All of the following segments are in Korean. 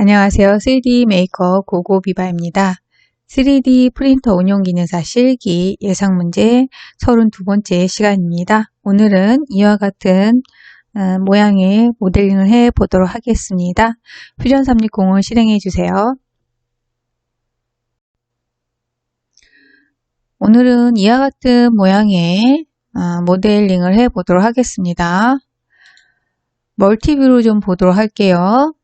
안녕하세요. 3D 메이커 고고비바입니다. 3D 프린터 운용 기능사 실기 예상 문제 32번째 시간입니다. 오늘은 이와 같은 어, 모양의 모델링을 해 보도록 하겠습니다. 퓨전 360을 실행해 주세요. 오늘은 이와 같은 모양의 어, 모델링을 해 보도록 하겠습니다. 멀티뷰로 좀 보도록 할게요.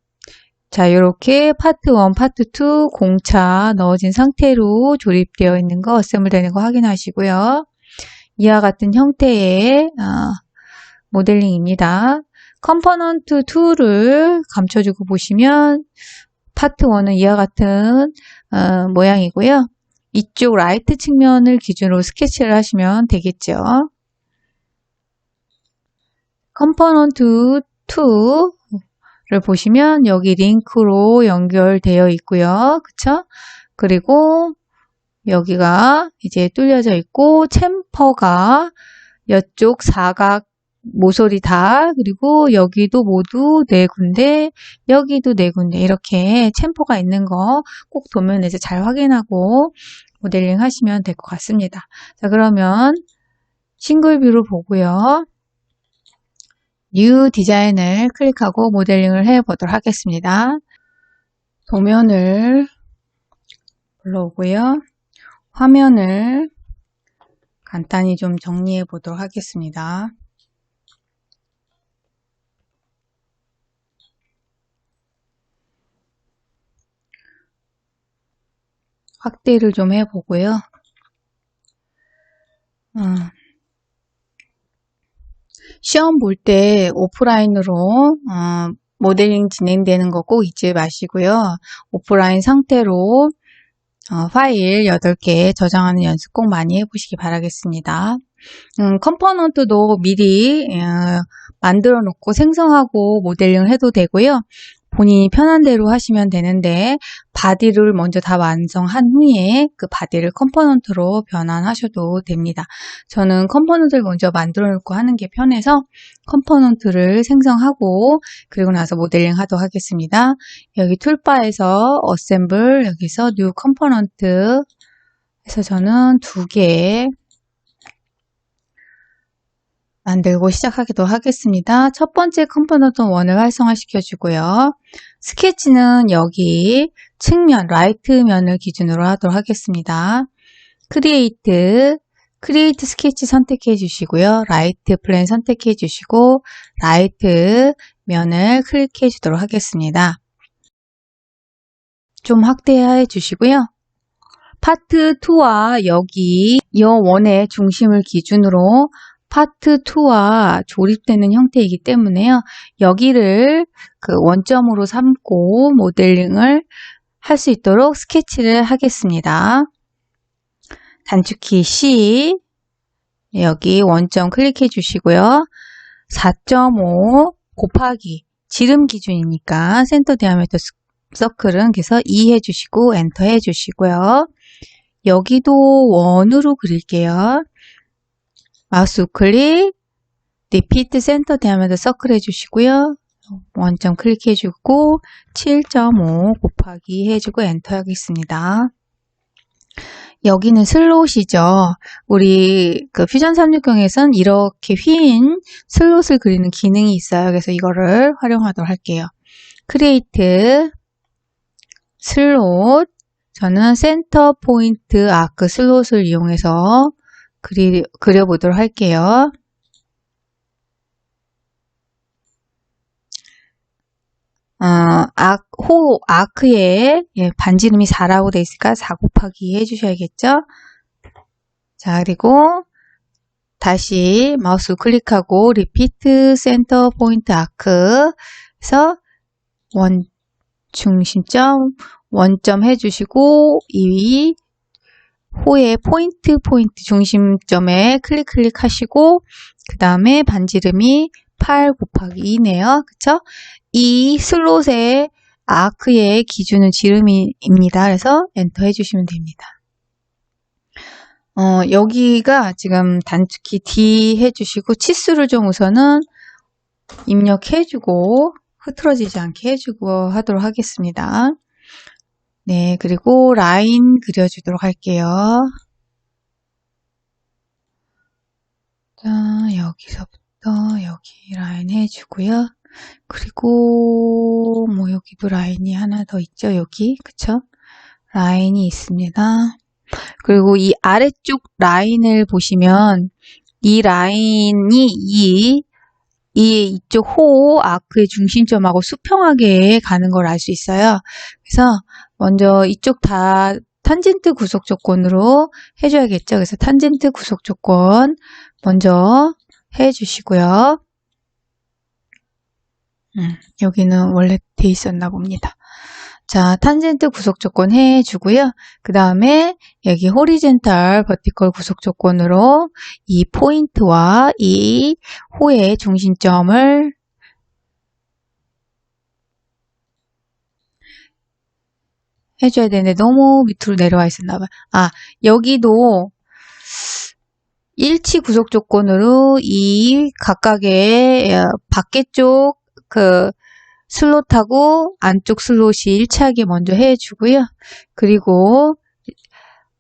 자, 이렇게 파트 1, 파트 2 공차 넣어진 상태로 조립되어 있는 거, 어셈블 되는 거 확인하시고요. 이와 같은 형태의 어, 모델링입니다. 컴포넌트 2를 감춰주고 보시면 파트 1은 이와 같은 어, 모양이고요. 이쪽 라이트 측면을 기준으로 스케치를 하시면 되겠죠. 컴포넌트 2 를 보시면 여기 링크로 연결되어 있고요. 그쵸? 그리고 여기가 이제 뚫려져 있고 챔퍼가 이쪽 사각 모서리 다 그리고 여기도 모두 네 군데 여기도 네 군데 이렇게 챔퍼가 있는 거 꼭 도면에서 잘 확인하고 모델링 하시면 될 것 같습니다. 자 그러면 싱글 뷰를 보고요. New 디자인을 클릭하고 모델링을 해 보도록 하겠습니다. 도면을 불러오고요. 화면을 간단히 좀 정리해 보도록 하겠습니다. 확대를 좀 해보고요. 음. 시험 볼 때 오프라인으로 어, 모델링 진행되는 거 꼭 잊지 마시고요. 오프라인 상태로 어, 파일 8개 저장하는 연습 꼭 많이 해보시기 바라겠습니다. 음, 컴포넌트도 미리 어, 만들어 놓고 생성하고 모델링을 해도 되고요. 본인이 편한 대로 하시면 되는데 바디를 먼저 다 완성한 후에 그 바디를 컴포넌트로 변환하셔도 됩니다. 저는 컴포넌트를 먼저 만들어 놓고 하는 게 편해서 컴포넌트를 생성하고 그리고 나서 모델링 하도록 하겠습니다. 여기 툴바에서 어셈블 여기서 뉴 컴포넌트 해서 저는 두 개 만들고 시작하기도 하겠습니다. 첫 번째 컴포넌트 1을 활성화시켜 주고요. 스케치는 여기 측면, 라이트 면을 기준으로 하도록 하겠습니다. 크리에이트, 크리에이트 스케치 선택해 주시고요. 라이트 플랜 선택해 주시고 라이트 면을 클릭해 주도록 하겠습니다. 좀 확대해 주시고요. 파트 2와 여기 이 원의 중심을 기준으로 파트 2와 조립되는 형태이기 때문에요. 여기를 그 원점으로 삼고 모델링을 할 수 있도록 스케치를 하겠습니다. 단축키 C 여기 원점 클릭해 주시고요. 4.5 곱하기 지름 기준이니까 센터 디아메터 서클은 그래서 2 해주시고 엔터 해주시고요. 여기도 원으로 그릴게요. 마우스 우클릭, 리피트 센터 대하면서 서클 해주시고요. 원점 클릭해주고 7.5 곱하기 해주고 엔터 하겠습니다. 여기는 슬롯이죠. 우리 그 퓨전 360에선 이렇게 휜 슬롯을 그리는 기능이 있어요. 그래서 이거를 활용하도록 할게요. 크리에이트 슬롯 저는 센터 포인트 아크 슬롯을 이용해서 그리, 그려보도록 할게요. 어, 아, 호, 아크에 예, 반지름이 4라고 되어 있으니까 4 곱하기 해주셔야겠죠? 자, 그리고 다시 마우스 클릭하고 리피트 센터 포인트 아크에서 원 중심점 원점 해주시고 이 호의 포인트 포인트 중심점에 클릭 클릭하시고 그 다음에 반지름이 8 곱하기 2네요. 그쵸? 이 슬롯의 아크의 기준은 지름입니다. 그래서 엔터 해주시면 됩니다. 어, 여기가 지금 단축키 D 해주시고 치수를 좀 우선은 입력해주고 흐트러지지 않게 해주고 하도록 하겠습니다. 네, 그리고 라인 그려주도록 할게요. 자, 여기서부터 여기 라인 해주고요. 그리고 뭐 여기도 라인이 하나 더 있죠, 여기. 그쵸? 라인이 있습니다. 그리고 이 아래쪽 라인을 보시면 이 라인이 이, 이 이쪽 호 아크의 중심점하고 수평하게 가는 걸 알 수 있어요. 그래서 먼저 이쪽 다 탄젠트 구속 조건으로 해줘야겠죠. 그래서 탄젠트 구속 조건 먼저 해주시고요. 음, 여기는 원래 돼 있었나 봅니다. 자, 탄젠트 구속 조건 해주고요. 그 다음에 여기 호리젠탈 버티컬 구속 조건으로 이 포인트와 이 호의 중심점을 해줘야 되는데 너무 밑으로 내려와 있었나 봐요. 아, 여기도 일치 구속 조건으로 이 각각의 어, 밖에 쪽 그 슬롯하고 안쪽 슬롯이 일치하게 먼저 해주고요. 그리고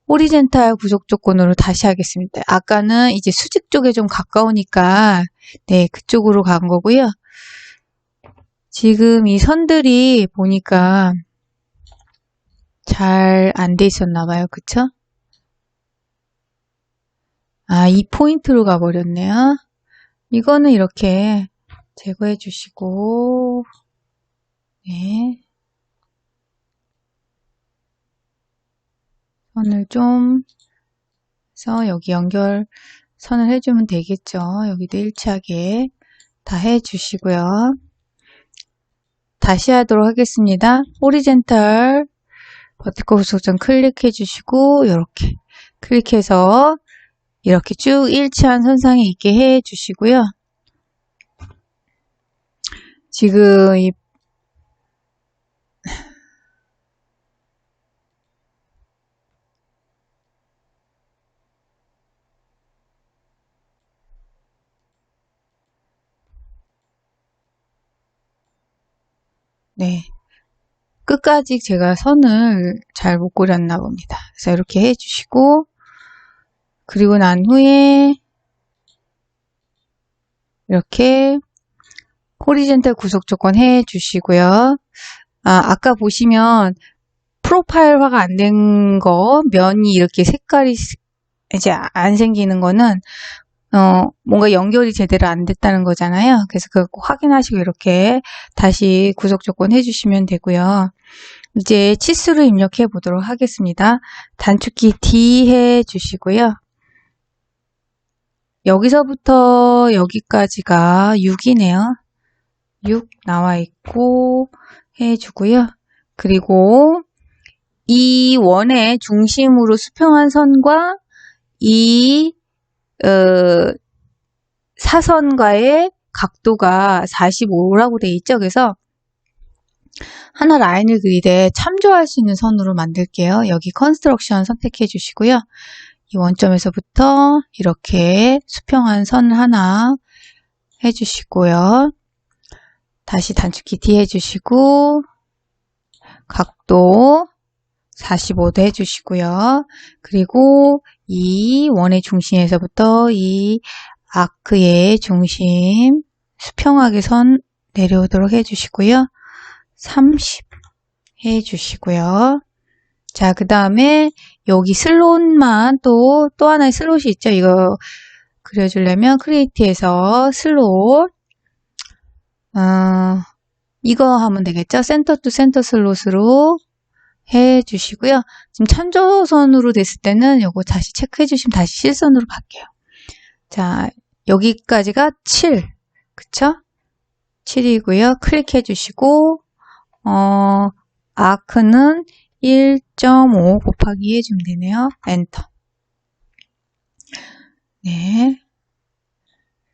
호리젠탈 구속 조건으로 다시 하겠습니다. 아까는 이제 수직 쪽에 좀 가까우니까 네 그쪽으로 간 거고요. 지금 이 선들이 보니까 잘 안 돼 있었나 봐요. 그쵸? 아, 이 포인트로 가버렸네요. 이거는 이렇게 제거해 주시고, 네. 선을 좀, 해서 여기 연결 선을 해주면 되겠죠. 여기도 일치하게 다 해주시고요. 다시 하도록 하겠습니다. 호리젠탈 버티컬 구속점 클릭해 주시고, 이렇게 클릭해서 이렇게 쭉 일치한 선상에 있게 해 주시고요. 지금 이 네. 끝까지 제가 선을 잘 못 그렸나 봅니다. 그래서 이렇게 해주시고, 그리고 난 후에, 이렇게 호리젠탈 구속 조건 해 주시고요. 아, 아까 보시면 프로파일화가 안 된 거, 면이 이렇게 색깔이 이제 안 생기는 거는 어, 뭔가 연결이 제대로 안 됐다는 거잖아요. 그래서 그거 꼭 확인하시고 이렇게 다시 구속 조건 해주시면 되고요. 이제 치수를 입력해 보도록 하겠습니다. 단축키 D 해 주시고요. 여기서부터 여기까지가 6이네요. 6 나와 있고 해 주고요. 그리고 이 원의 중심으로 수평한 선과 이 어, 사선과의 각도가 45라고 돼 있죠. 그래서 하나 라인을 그리되 참조할 수 있는 선으로 만들게요. 여기 컨스트럭션 선택해 주시고요. 이 원점에서부터 이렇게 수평한 선 하나 해주시고요. 다시 단축키 D 해주시고 각도 45도 해주시고요. 그리고 이 원의 중심에서부터 이 아크의 중심 수평하게 선 내려오도록 해주시고요. 30 해주시고요. 자, 그 다음에 여기 슬롯만 또, 또 하나의 슬롯이 있죠. 이거 그려주려면 크리에이트에서 슬롯 어, 이거 하면 되겠죠? 센터 투 센터 슬롯으로 해 주시고요. 지금 참조선으로 됐을 때는 요거 다시 체크해 주시면 다시 실선으로 갈게요. 자, 여기까지가 7. 그쵸? 7이고요. 클릭해 주시고 어, 아크는 1.5 곱하기 해주면 되네요. 엔터. 네.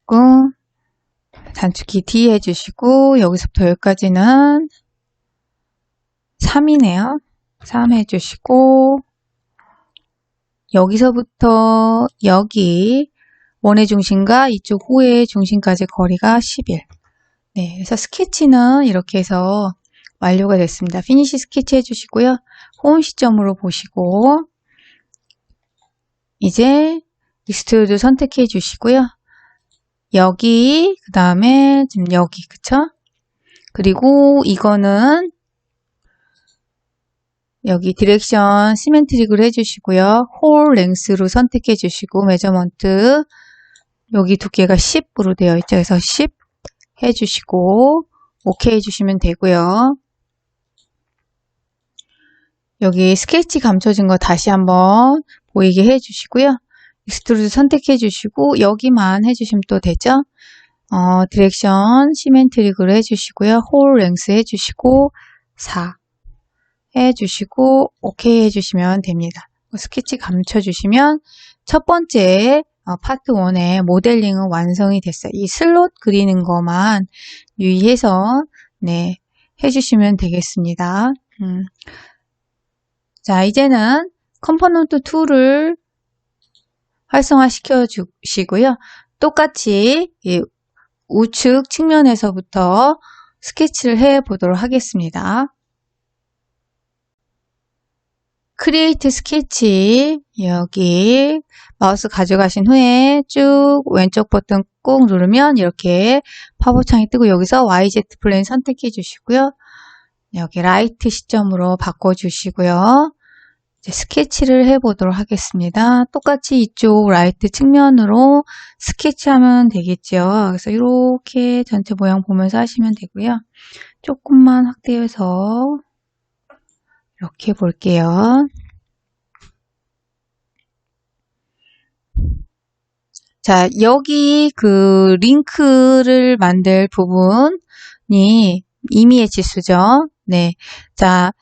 그리고 단축키 D 해주시고 여기서부터 여기까지는 3이네요. 3 해주시고 여기서부터 여기 원의 중심과 이쪽 호의 중심까지 거리가 11 네, 그래서 스케치는 이렇게 해서 완료가 됐습니다. 피니시 스케치 해주시고요. 홈 시점으로 보시고 이제 익스트루드 선택해 주시고요. 여기 그 다음에 지금 여기 그쵸? 그리고 이거는 여기 디렉션 시멘트릭으로 해주시고요. 홀 랭스로 선택해 주시고 메저먼트 여기 두께가 10으로 되어 있죠. 그래서 10 해주시고 오케이 해주시면 되고요. 여기 스케치 감춰진 거 다시 한번 보이게 해주시고요. 익스트루드 선택해 주시고 여기만 해주시면 또 되죠. 어, 디렉션 시멘트릭으로 해주시고요. 홀 랭스 해주시고 4 해주시고 오케이 해주시면 됩니다. 스케치 감춰주시면 첫 번째 어, 파트 1의 모델링은 완성이 됐어요. 이 슬롯 그리는 것만 유의해서 네 해주시면 되겠습니다. 음. 자 이제는 컴포넌트 2를 활성화시켜 주시고요. 똑같이 우측 측면에서부터 스케치를 해 보도록 하겠습니다. 크리에이트 스케치 여기 마우스 가져가신 후에 쭉 왼쪽 버튼 꾹 누르면 이렇게 파보창이 뜨고 여기서 YZ 플레인 선택해 주시고요. 여기 라이트 시점으로 바꿔 주시고요. 이제 스케치를 해보도록 하겠습니다. 똑같이 이쪽 라이트 측면으로 스케치하면 되겠죠. 그래서 이렇게 전체 모양 보면서 하시면 되고요. 조금만 확대해서 이렇게 볼게요. 자, 여기 그 링크를 만들 부분이 임의의 지수죠. 네. 자,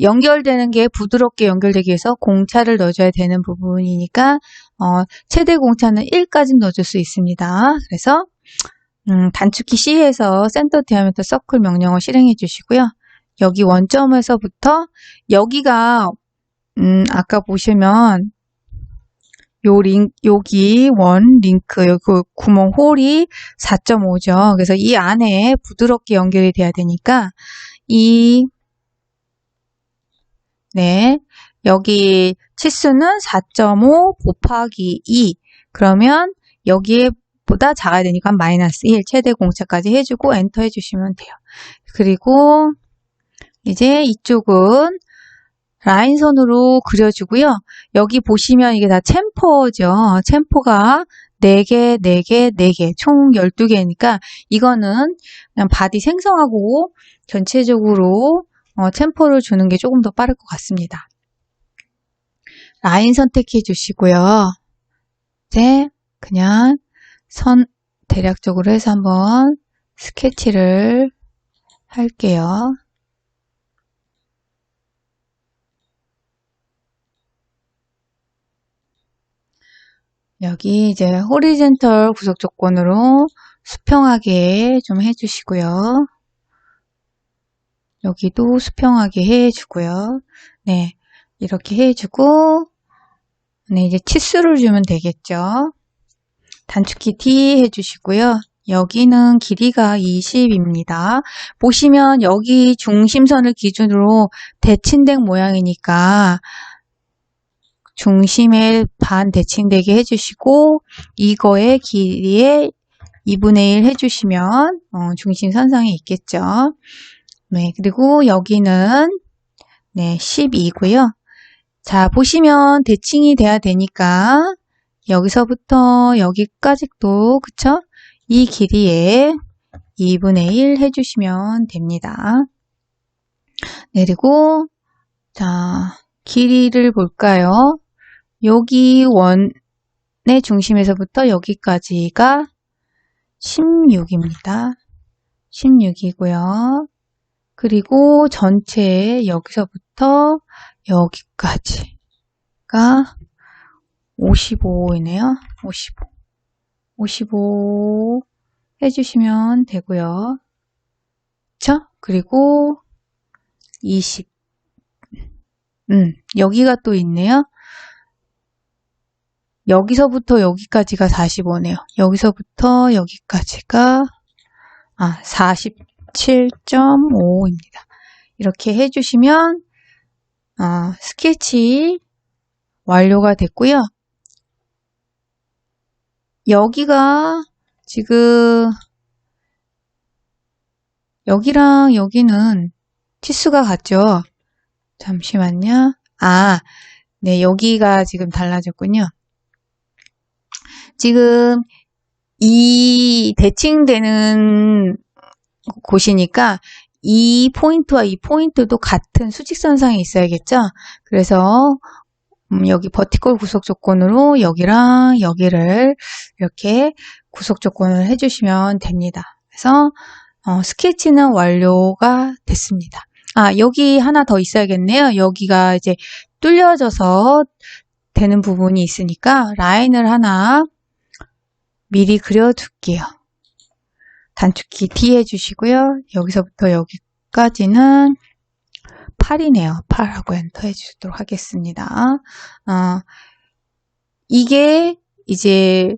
연결되는 게 부드럽게 연결되기 위해서 공차를 넣어줘야 되는 부분이니까 어, 최대 공차는 1까지 넣어줄 수 있습니다. 그래서 음, 단축키 C에서 센터 디아미터 서클 명령어 실행해 주시고요. 여기 원점에서부터 여기가 음, 아까 보시면 요 링, 여기 원 링크, 여기 그 구멍 홀이 4.5죠. 그래서 이 안에 부드럽게 연결이 돼야 되니까 이 네. 여기 치수는 4.5 곱하기 2. 그러면 여기에 보다 작아야 되니까 마이너스 1 최대 공차까지 해주고 엔터 해주시면 돼요. 그리고 이제 이쪽은 라인선으로 그려주고요. 여기 보시면 이게 다 챔퍼죠. 챔퍼가 4개, 4개, 4개, 총 12개니까 이거는 그냥 바디 생성하고 전체적으로 어, 챔퍼를 주는 게 조금 더 빠를 것 같습니다. 라인 선택해 주시고요. 이제 그냥 선 대략적으로 해서 한번 스케치를 할게요. 여기 이제 호리젠털 구석 조건으로 수평하게 좀 해주시고요. 여기도 수평하게 해주고요. 네, 이렇게 해주고 네, 이제 치수를 주면 되겠죠. 단축키 D 해주시고요. 여기는 길이가 20입니다. 보시면 여기 중심선을 기준으로 대칭된 모양이니까 중심에 반 대칭되게 해주시고 이거의 길이에 2분의 1 해주시면 어, 중심 선상에 있겠죠. 네, 그리고 여기는 네, 12고요. 자, 보시면 대칭이 돼야 되니까 여기서부터 여기까지도 그쵸? 이 길이에 2분의 1 해주시면 됩니다. 내리고 자 길이를 볼까요? 여기 원의 중심에서부터 여기까지가 16입니다. 16이고요. 그리고 전체 여기서부터 여기까지가 55이네요. 55. 55 해주시면 되고요. 그쵸? 그리고 20. 음, 여기가 또 있네요. 여기서부터 여기까지가 45네요. 여기서부터 여기까지가 아, 47.5입니다. 이렇게 해주시면 어, 스케치 완료가 됐고요. 여기가 지금 여기랑 여기는 치수가 같죠? 잠시만요. 아, 네, 여기가 지금 달라졌군요. 지금 이 대칭되는 곳이니까 이 포인트와 이 포인트도 같은 수직선상에 있어야겠죠? 그래서 음, 여기 버티컬 구속 조건으로 여기랑 여기를 이렇게 구속 조건을 해주시면 됩니다. 그래서 어, 스케치는 완료가 됐습니다. 아, 여기 하나 더 있어야겠네요. 여기가 이제 뚫려져서 되는 부분이 있으니까 라인을 하나 미리 그려둘게요. 단축키 D 해주시고요. 여기서부터 여기까지는 8이네요. 8하고 엔터 해주도록 하겠습니다. 어, 이게 이제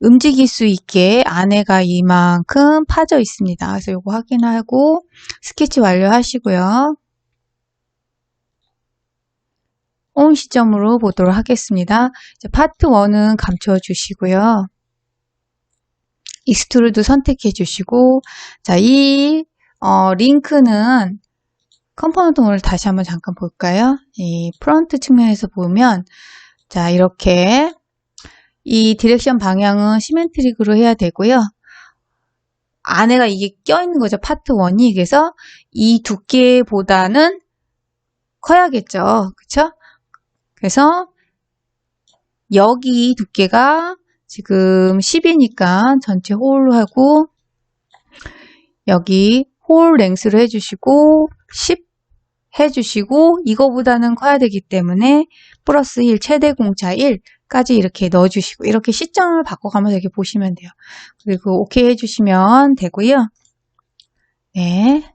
움직일 수 있게 안에가 이만큼 파져 있습니다. 그래서 이거 확인하고 스케치 완료하시고요. 온 시점으로 보도록 하겠습니다. 파트 1은 감춰 주시고요. 익스트루드 선택해 주시고 자, 이 어, 링크는 컴포넌트 오늘 다시 한번 잠깐 볼까요? 이 프론트 측면에서 보면 자, 이렇게 이 디렉션 방향은 시멘트릭으로 해야 되고요. 안에가 이게 껴있는 거죠. 파트 1이. 그래서 이 두께보다는 커야겠죠. 그쵸? 그래서 여기 두께가 지금 10이니까 전체 홀로 하고 여기 홀 랭스를 해주시고 10 해주시고 이거보다는 커야 되기 때문에 플러스 1 최대 공차 1까지 이렇게 넣어주시고 이렇게 시점을 바꿔가면서 이렇게 보시면 돼요. 그리고 오케이 해주시면 되고요. 네.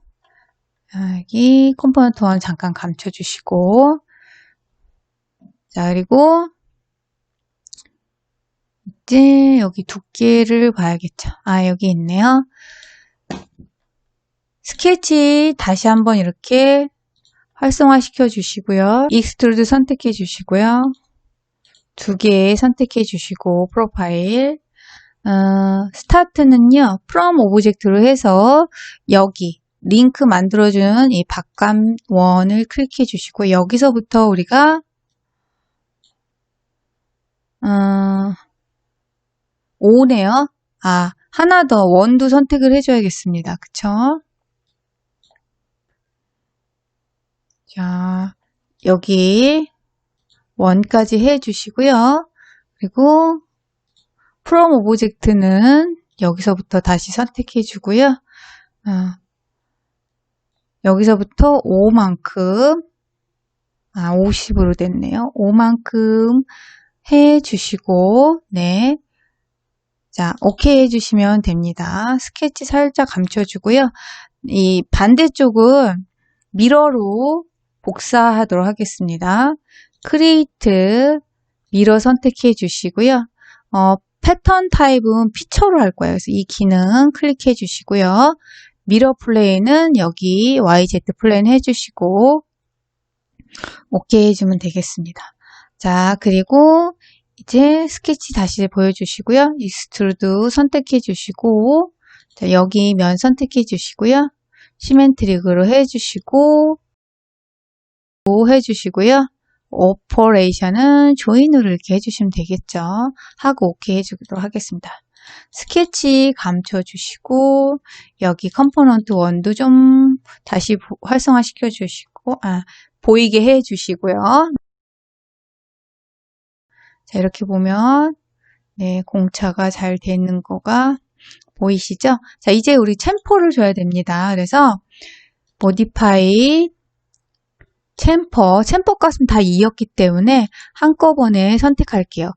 여기 컴포넌트 1 잠깐 감춰주시고 자, 그리고 이제 여기 두께를 봐야겠죠. 아, 여기 있네요. 스케치 다시 한번 이렇게 활성화 시켜 주시고요. 익스트루드 선택해 주시고요. 두 개 선택해 주시고 프로파일 어, 스타트는요. 프롬 오브젝트로 해서 여기 링크 만들어준 이 박감원을 클릭해 주시고 여기서부터 우리가 어, 5네요. 아, 하나 더 원도 선택을 해줘야겠습니다. 그쵸? 자, 여기 원까지 해주시고요. 그리고 프롬 오브젝트는 여기서부터 다시 선택해 주고요. 어, 여기서부터 5만큼 아 50으로 됐네요. 5만큼 해 주시고 네. 자, 오케이 해 주시면 됩니다. 스케치 살짝 감춰주고요. 이 반대쪽은 미러로 복사하도록 하겠습니다. 크리에이트 미러 선택해 주시고요. 어, 패턴 타입은 피처로 할 거예요. 그래서 이 기능 클릭해 주시고요. 미러 플레이는 여기 YZ 플레이 해주시고 오케이 해주면 되겠습니다. 자, 그리고 이제 스케치 다시 보여주시고요. 익스트루드 선택해 주시고 자, 여기 면 선택해 주시고요. 시멘트릭으로 해주시고 해주시고요. 오퍼레이션은 조인으로 이렇게 해주시면 되겠죠. 하고 오케이 해주도록 하겠습니다. 스케치 감춰주시고 여기 컴포넌트 원도 좀 다시 활성화 시켜 주시고 아, 보이게 해주시고요. 자, 이렇게 보면, 네, 공차가 잘 되는 거가 보이시죠? 자, 이제 우리 챔퍼를 줘야 됩니다. 그래서, 모디파이, 챔퍼, 챔퍼 값은 다 2였기 때문에 한꺼번에 선택할게요.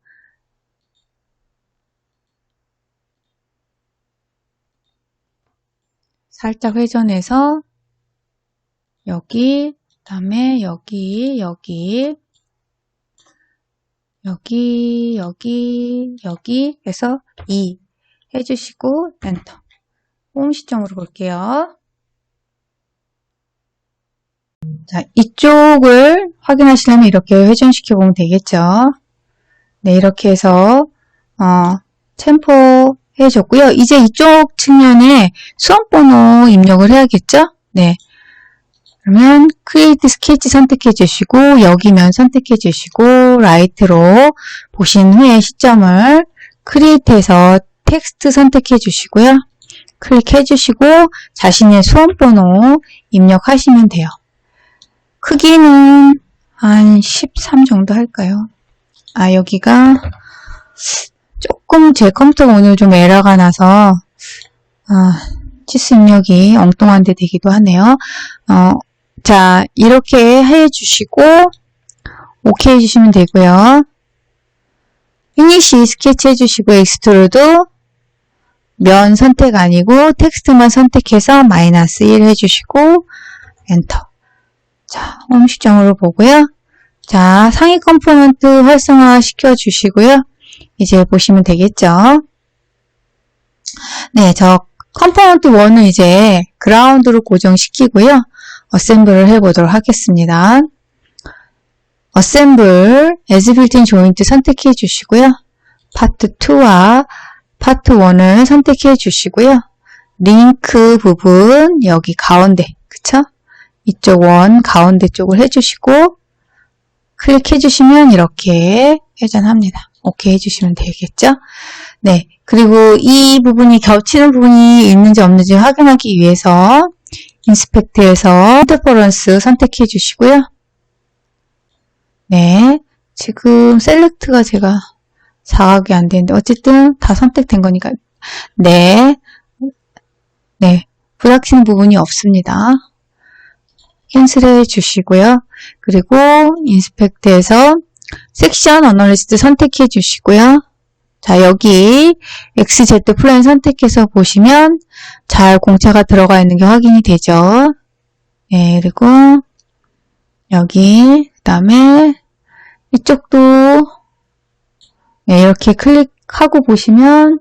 살짝 회전해서 여기, 그 다음에 여기, 여기, 여기, 여기, 여기 해서 2 해주시고 엔터. 홈 시점으로 볼게요. 자, 이쪽을 확인하시려면 이렇게 회전시켜 보면 되겠죠. 네, 이렇게 해서 어, 템포 해줬고요. 이제 이쪽 측면에 수험번호 입력을 해야겠죠? 네. 그러면 크리에이트 스케치 선택해 주시고 여기면 선택해 주시고 라이트로 보신 후에 시점을 크리에이트해서 텍스트 선택해 주시고요. 클릭해 주시고 자신의 수험번호 입력하시면 돼요. 크기는 한 13 정도 할까요? 아 여기가 조금 제 컴퓨터가 오늘 좀 에러가 나서 아, 치수 입력이 엉뚱한데 되기도 하네요. 어, 자 이렇게 해 주시고 오케이 해 주시면 되고요. 피니시 스케치 해 주시고 엑스트루드 면 선택 아니고 텍스트만 선택해서 마이너스 1 해주시고 엔터 자홈 시점으로 보고요. 자 상위 컴포넌트 활성화 시켜 주시고요. 이제 보시면 되겠죠. 네, 저 컴포넌트 1을 이제 그라운드로 고정시키고요. 어셈블을 해보도록 하겠습니다. 어셈블, as built-in joint 선택해 주시고요. 파트 2와 파트 1을 선택해 주시고요. 링크 부분 여기 가운데 그쵸? 이쪽 원 가운데 쪽을 해주시고 클릭해 주시면 이렇게 회전합니다. 오케이 해주시면 되겠죠? 네. 그리고 이 부분이 겹치는 부분이 있는지 없는지 확인하기 위해서 인스펙트에서 인터퍼런스 선택해 주시고요. 네. 지금 셀렉트가 제가 자각이 안 되는데 어쨌든 다 선택된 거니까 네. 네. 불확실 부분이 없습니다. 캔슬해 주시고요. 그리고 인스펙트에서 섹션 어널리스트 선택해 주시고요. 자, 여기 XZ 플랜 선택해서 보시면 잘 공차가 들어가 있는 게 확인이 되죠. 네, 그리고 여기 그 다음에 이쪽도 네, 이렇게 클릭하고 보시면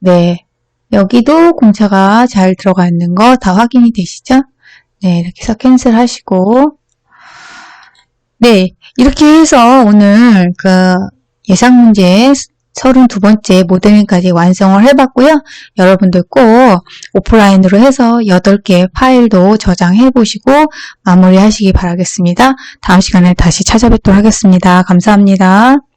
네, 여기도 공차가 잘 들어가 있는 거 다 확인이 되시죠? 네, 이렇게 해서 캔슬 하시고 네, 이렇게 해서 오늘 그 예상 문제 32번째 모델링까지 완성을 해봤고요. 여러분들 꼭 오프라인으로 해서 8개의 파일도 저장해 보시고 마무리 하시기 바라겠습니다. 다음 시간에 다시 찾아뵙도록 하겠습니다. 감사합니다.